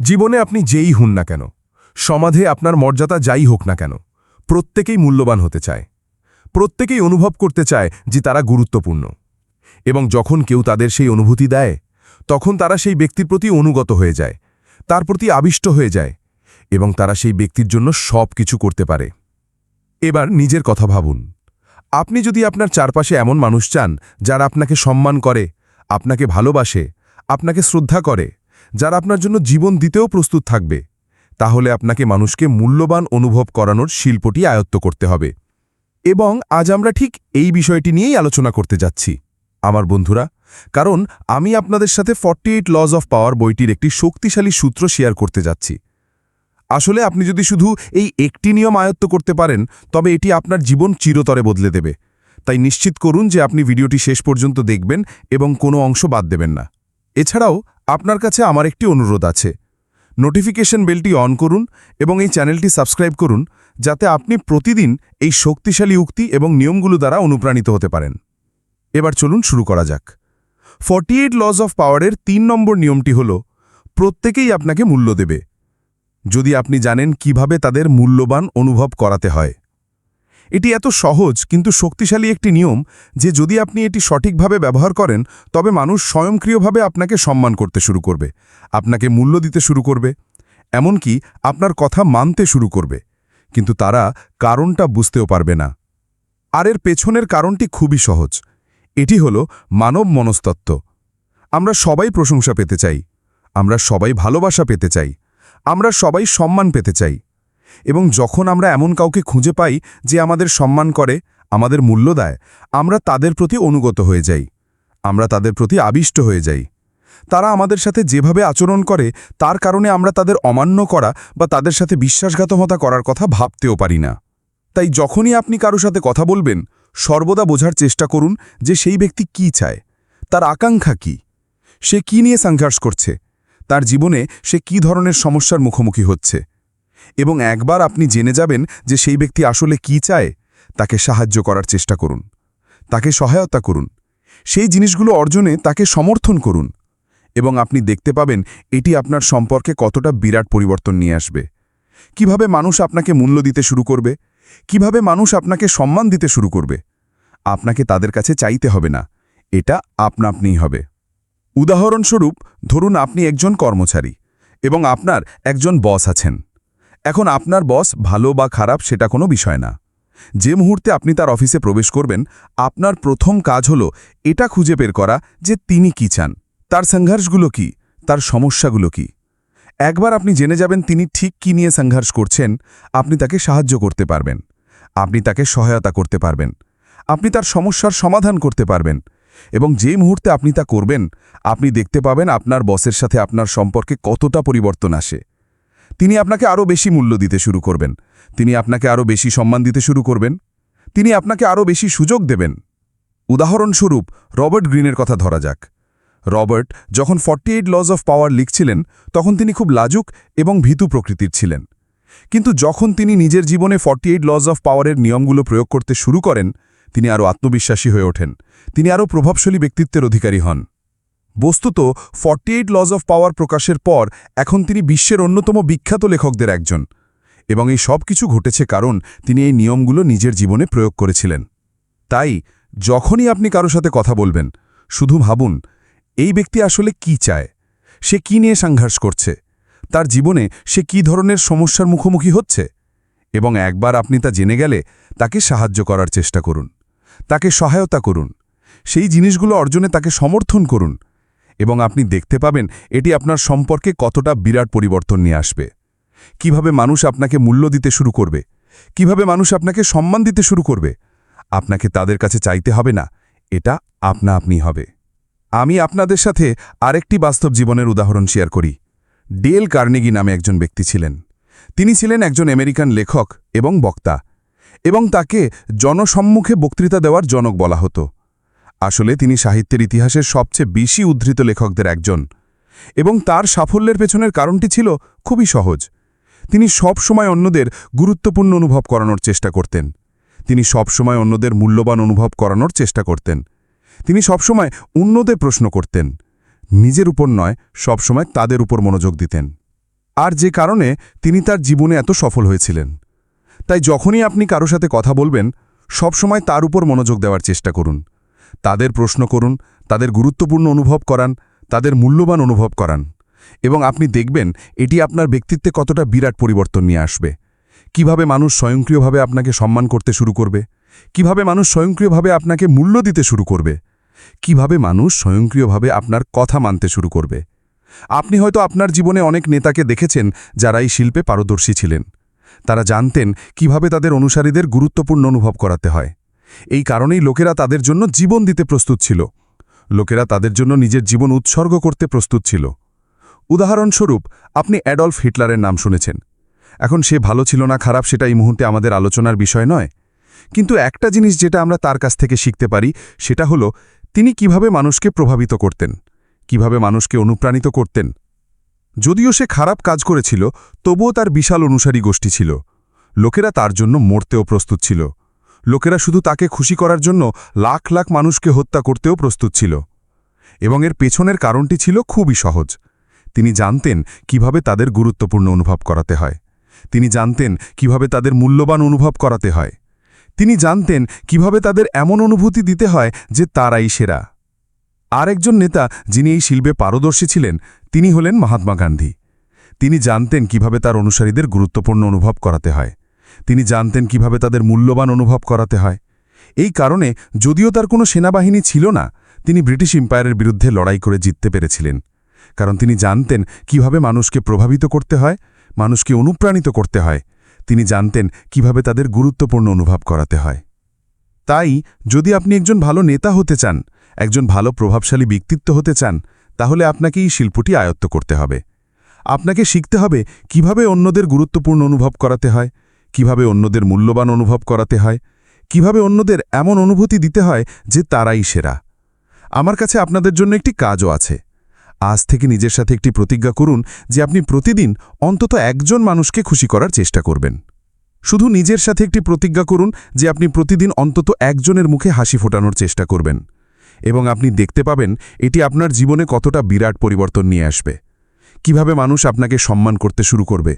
জীবনে আপনি যেই হুন না কেন, সমাধে আপনার মর্যাদা যাই হোক না কেন, প্রত্যেকেই মূল্যবান হতে চায়। প্রত্যেকেই অনুভব করতে চায় যে তারা গুরুত্বপূর্ণ। এবং যখন কেউ তাদের সেই অনুভূতি দেয়, তখন তারা সেই ব্যক্তির প্রতি অনুগত হয়ে যায়, তার প্রতি আবিষ্ট হয়ে যায়, এবং তারা সেই ব্যক্তির জন্য সব কিছু করতে পারে। এবার নিজের কথা ভাবুন। আপনি যদি আপনার চারপাশে এমন মানুষ চান, যারা আপনাকে সম্মান করে, আপনাকে ভালোবাসে, আপনাকে শ্রদ্ধা করে যারা আপনার জন্য জীবন দিতেও প্রস্তুত থাকবে, তাহলে আপনাকে মানুষকে মূল্যবান অনুভব করানোর শিল্পটি আয়ত্ত করতে হবে। এবং আজ আমরা ঠিক এই বিষয়টি নিয়েই আলোচনা করতে যাচ্ছি। আমার বন্ধুরা, কারণ আমি আপনাদের সাথে forty eight laws of power বইটির একটি শক্তিশালী সূত্র শেয়ার করতে যাচ্ছি। আসলে আপনি যদি শুধু এই একটি নিয়ম আয়ত্ত করতে পারেন, তবে এটি আপনার জীবন চিরতরে বদলে দেবে। তাই নিশ্চিত করুন যে আপনি ভিডিওটি শেষ পর্যন্ত দেখবেন এবং কোনো অংশ বাদ দেবেন না। এছাড়াও আপনার কাছে আমার একটি অনুরোধ আছে। নোটিফিকেশন বেলটি অন করুন এবং এই চ্যানেলটি সাবস্ক্রাইব করুন, যাতে আপনি প্রতিদিন এই শক্তিশালী উক্তি এবং নিয়মগুলো দ্বারা অনুপ্রাণিত হতে পারেন। এবার চলুন শুরু করা যাক। ফর্টি এইট লজ অফ পাওয়ারের তিন নম্বর নিয়মটি হল, প্রত্যেকেই আপনাকে মূল্য দেবে। যদি আপনি জানেন কীভাবে তাদের মূল্যবান অনুভব করাতে হয়। এটি এত সহজ, কিন্তু শক্তিশালী একটি নিয়ম যে যদি আপনি এটি সঠিকভাবে ব্যবহার করেন, তবে মানুষ স্বয়ংক্রিয়ভাবে আপনাকে সম্মান করতে শুরু করবে, আপনাকে মূল্য দিতে শুরু করবে, এমনকি আপনার কথা মানতে শুরু করবে, কিন্তু তারা কারণটা বুঝতেও পারবে না। আর এর পেছনের কারণটি খুবই সহজ, এটি হল মানব মনস্তত্ত্ব। আমরা সবাই প্রশংসা পেতে চাই, আমরা সবাই ভালোবাসা পেতে চাই, আমরা সবাই সম্মান পেতে চাই। এবং যখন আমরা এমন কাউকে খুঁজে পাই যে আমাদের সম্মান করে, আমাদের মূল্য দেয়, আমরা তাদের প্রতি অনুগত হয়ে যাই। আমরা তাদের প্রতি আবিষ্ট হয়ে যাই। তারা আমাদের সাথে যেভাবে আচরণ করে, তার কারণে আমরা তাদের অমান্য করা বা তাদের সাথে বিশ্বাসঘাতকতা করার কথা ভাবতেও পারি না। তাই যখনই আপনি কারও সাথে কথা বলবেন, সর্বদা বোঝার চেষ্টা করুন যে সেই ব্যক্তি কি চায়, তার আকাঙ্ক্ষা কি, সে কি নিয়ে সংঘর্ষ করছে, তার জীবনে সে কি ধরনের সমস্যার মুখোমুখি হচ্ছে। এবং একবার আপনি জেনে যাবেন যে সেই ব্যক্তি আসলে কি চায়, তাকে সাহায্য করার চেষ্টা করুন, তাকে সহায়তা করুন। সেই জিনিসগুলো অর্জনে তাকে সমর্থন করুন এবং আপনি দেখতে পাবেন এটি আপনার সম্পর্কে কতটা বিরাট পরিবর্তন নিয়ে আসবে। কীভাবে মানুষ আপনাকে মূল্য দিতে শুরু করবে? কীভাবে মানুষ আপনাকে সম্মান দিতে শুরু করবে? আপনাকে তাদের কাছে চাইতে হবে না, এটা আপনা আপনিই হবে। উদাহরণস্বরূপ, ধরুন আপনি একজন কর্মচারী এবং আপনার একজন বস আছেন। এখন আপনার বস ভালো বা খারাপ সেটা কোনো বিষয় না। যে মুহূর্তে আপনি তার অফিসে প্রবেশ করবেন, আপনার প্রথম কাজ হল এটা খুঁজে বের করা যে তিনি কি চান। তার সংঘর্ষগুলো কি? তার সমস্যাগুলো কি? একবার আপনি জেনে যাবেন তিনি ঠিক কি নিয়ে সংঘর্ষ করছেন, আপনি তাকে সাহায্য করতে পারবেন। আপনি তাকে সহায়তা করতে পারবেন। আপনি তার সমস্যার সমাধান করতে পারবেন। এবং যে মুহূর্তে আপনি তা করবেন, আপনি দেখতে পাবেন আপনার বসের সাথে আপনার সম্পর্কে কতটা পরিবর্তন আসে। তিনি আপনাকে আরও বেশি মূল্য দিতে শুরু করবেন। তিনি আপনাকে আরও বেশি সম্মান দিতে শুরু করবেন। তিনি আপনাকে আরও বেশি সুযোগ দেবেন। উদাহরণস্বরূপ, রবার্ট গ্রিনের কথা ধরা যাক। রবার্ট যখন forty eight laws of power লিখছিলেন, তখন তিনি খুব লাজুক এবং ভীতু প্রকৃতির ছিলেন। কিন্তু যখন তিনি নিজের জীবনে ফর্টি এইট লজ অফ পাওয়ারের নিয়মগুলো প্রয়োগ করতে শুরু করেন, তিনি আরও আত্মবিশ্বাসী হয়ে ওঠেন। তিনি আরও প্রভাবশালী ব্যক্তিত্বের অধিকারী হন। বস্তুত forty eight laws of power প্রকাশের পর এখন তিনি বিশ্বের অন্যতম বিখ্যাত লেখকদের একজন। এবং এই সব কিছু ঘটেছে কারণ তিনি এই নিয়মগুলো নিজের জীবনে প্রয়োগ করেছিলেন। তাই যখনই আপনি কারও সাথে কথা বলবেন, শুধু ভাবুন, এই ব্যক্তি আসলে কি চায়? সে কি নিয়ে সংঘর্ষ করছে? তার জীবনে সে কি ধরনের সমস্যার মুখোমুখি হচ্ছে? এবং একবার আপনি তা জেনে গেলে তাকে সাহায্য করার চেষ্টা করুন, তাকে সহায়তা করুন, সেই জিনিসগুলো অর্জনে তাকে সমর্থন করুন এবং আপনি দেখতে পাবেন এটি আপনার সম্পর্কে কতটা বিরাট পরিবর্তন নিয়ে আসবে। কীভাবে মানুষ আপনাকে মূল্য দিতে শুরু করবে? কীভাবে মানুষ আপনাকে সম্মান দিতে শুরু করবে? আপনাকে তাদের কাছে চাইতে হবে না, এটা আপনা আপনি হবে। আমি আপনাদের সাথে আরেকটি বাস্তব জীবনের উদাহরণ শেয়ার করি। ডেল কার্নেগি নামে একজন ব্যক্তি ছিলেন। তিনি ছিলেন একজন আমেরিকান লেখক এবং বক্তা এবং তাকে জনসম্মুখে বক্তৃতা দেওয়ার জনক বলা হতো। আসলে তিনি সাহিত্যের ইতিহাসের সবচেয়ে বেশি উদ্ধৃত লেখকদের একজন। এবং তার সাফল্যের পেছনের কারণটি ছিল খুবই সহজ। তিনি সব সময় অন্যদের গুরুত্বপূর্ণ অনুভব করানোর চেষ্টা করতেন। তিনি সব সময় অন্যদের মূল্যবান অনুভব করানোর চেষ্টা করতেন। তিনি সবসময় অন্যদের প্রশ্ন করতেন। নিজের উপর নয়, সবসময় তাদের উপর মনোযোগ দিতেন। আর যে কারণে তিনি তার জীবনে এত সফল হয়েছিলেন। তাই যখনই আপনি কারও সাথে কথা বলবেন, সবসময় তার উপর মনোযোগ দেওয়ার চেষ্টা করুন। তাদের প্রশ্ন করুন, তাদের গুরুত্বপূর্ণ অনুভব করান, তাদের মূল্যবান অনুভব করান। এবং আপনি দেখবেন, এটি আপনার ব্যক্তিত্বে কতটা বিরাট পরিবর্তন নিয়ে আসবে। কীভাবে মানুষ স্বয়ংক্রিয়ভাবে আপনাকে সম্মান করতে শুরু করবে? কীভাবে মানুষ স্বয়ংক্রিয়ভাবে আপনাকে মূল্য দিতে শুরু করবে? কীভাবে মানুষ স্বয়ংক্রিয়ভাবে আপনার কথা মানতে শুরু করবে? আপনি হয়তো আপনার জীবনে অনেক নেতাকে দেখেছেন, যারা এই শিল্পে পারদর্শী ছিলেন। তারা জানতেন, কীভাবে তাদের অনুসারীদের গুরুত্বপূর্ণ অনুভব করাতে হয়। এই কারণেই লোকেরা তাদের জন্য জীবন দিতে প্রস্তুত ছিল। লোকেরা তাদের জন্য নিজের জীবন উৎসর্গ করতে প্রস্তুত ছিল। উদাহরণস্বরূপ, আপনি অ্যাডলফ হিটলারের নাম শুনেছেন। এখন সে ভালো ছিল না, খারাপ সেটা এই মুহূর্তে আমাদের আলোচনার বিষয় নয়। কিন্তু একটা জিনিস যেটা আমরা তার কাছ থেকে শিখতে পারি, সেটা হলো, তিনি কীভাবে মানুষকে প্রভাবিত করতেন, কীভাবে মানুষকে অনুপ্রাণিত করতেন। যদিও সে খারাপ কাজ করেছিল, তবুও তার বিশাল অনুসারী গোষ্ঠী ছিল। লোকেরা তার জন্য মরতেও প্রস্তুত ছিল। লোকেরা শুধু তাকে খুশি করার জন্য লাখ লাখ মানুষকে হত্যা করতেও প্রস্তুত ছিল। এবং এর পেছনের কারণটি ছিল খুবই সহজ। তিনি জানতেন কীভাবে তাদের গুরুত্বপূর্ণ অনুভব করাতে হয়। তিনি জানতেন কীভাবে তাদের মূল্যবান অনুভব করাতে হয়। তিনি জানতেন কীভাবে তাদের এমন অনুভূতি দিতে হয় যে তারাই সেরা। আরেকজন নেতা যিনি এই শিল্পে পারদর্শী ছিলেন, তিনি হলেন মহাত্মা গান্ধী। তিনি জানতেন কীভাবে তার অনুসারীদের গুরুত্বপূর্ণ অনুভব করাতে হয়। তিনি জানতেন কীভাবে তাদের মূল্যবান অনুভব করাতে হয়। এই কারণে যদিও তার কোনো সেনাবাহিনী ছিল না, তিনি ব্রিটিশ এম্পায়ারের বিরুদ্ধে লড়াই করে জিততে পেরেছিলেন। কারণ তিনি জানতেন কীভাবে মানুষকে প্রভাবিত করতে হয়, মানুষকে অনুপ্রাণিত করতে হয়। তিনি জানতেন কীভাবে তাদের গুরুত্বপূর্ণ অনুভব করাতে হয়। তাই, যদি আপনি একজন ভালো নেতা হতে চান, একজন ভালো প্রভাবশালী ব্যক্তিত্ব হতে চান, তাহলে আপনাকে এই শিল্পটি আয়ত্ত করতে হবে। আপনাকে শিখতে হবে কীভাবে অন্যদের গুরুত্বপূর্ণ অনুভব করাতে হয়। কীভাবে অন্যদের মূল্যবান অনুভব করাতে হয়? কীভাবে অন্যদের এমন অনুভূতি দিতে হয় যে তারাই সেরা? আমার কাছে আপনাদের জন্য একটি কাজও আছে। আজ থেকে নিজের সাথে একটি প্রতিজ্ঞা করুন যে আপনি প্রতিদিন অন্তত একজন মানুষকে খুশি করার চেষ্টা করবেন। শুধু নিজের সাথে একটি প্রতিজ্ঞা করুন যে আপনি প্রতিদিন অন্তত একজনের মুখে হাসি ফোটানোর চেষ্টা করবেন এবং আপনি দেখতে পাবেন এটি আপনার জীবনে কতটা বিরাট পরিবর্তন নিয়ে আসবে। কীভাবে মানুষ আপনাকে সম্মান করতে শুরু করবে?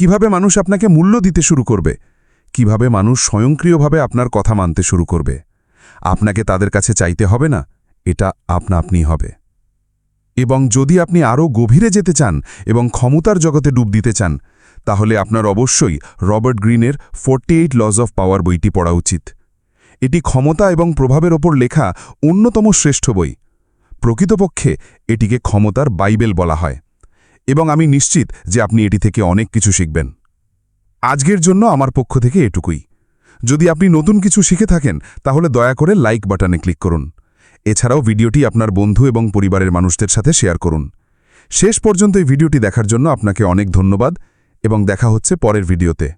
কীভাবে মানুষ আপনাকে মূল্য দিতে শুরু করবে? কীভাবে মানুষ স্বয়ংক্রিয়ভাবে আপনার কথা মানতে শুরু করবে? আপনাকে তাদের কাছে চাইতে হবে না, এটা আপনা আপনি হবে। এবং যদি আপনি আরও গভীরে যেতে চান এবং ক্ষমতার জগতে ডুব দিতে চান, তাহলে আপনার অবশ্যই রবার্ট গ্রিনের forty eight laws of power বইটি পড়া উচিত। এটি ক্ষমতা এবং প্রভাবের ওপর লেখা অন্যতম শ্রেষ্ঠ বই। প্রকৃতপক্ষে এটিকে ক্ষমতার বাইবেল বলা হয়। এবং আমি নিশ্চিত যে আপনি এটি থেকে অনেক কিছু শিখবেন। আজকের জন্য আমার পক্ষ থেকে এটুকুই। যদি আপনি নতুন কিছু শিখে থাকেন, তাহলে দয়া করে লাইক বাটনে ক্লিক করুন। এছাড়াও ভিডিওটি আপনার বন্ধু এবং পরিবারের মানুষদের সাথে শেয়ার করুন। শেষ পর্যন্ত এই ভিডিওটি দেখার জন্য আপনাকে অনেক ধন্যবাদ এবং দেখা হচ্ছে পরের ভিডিওতে।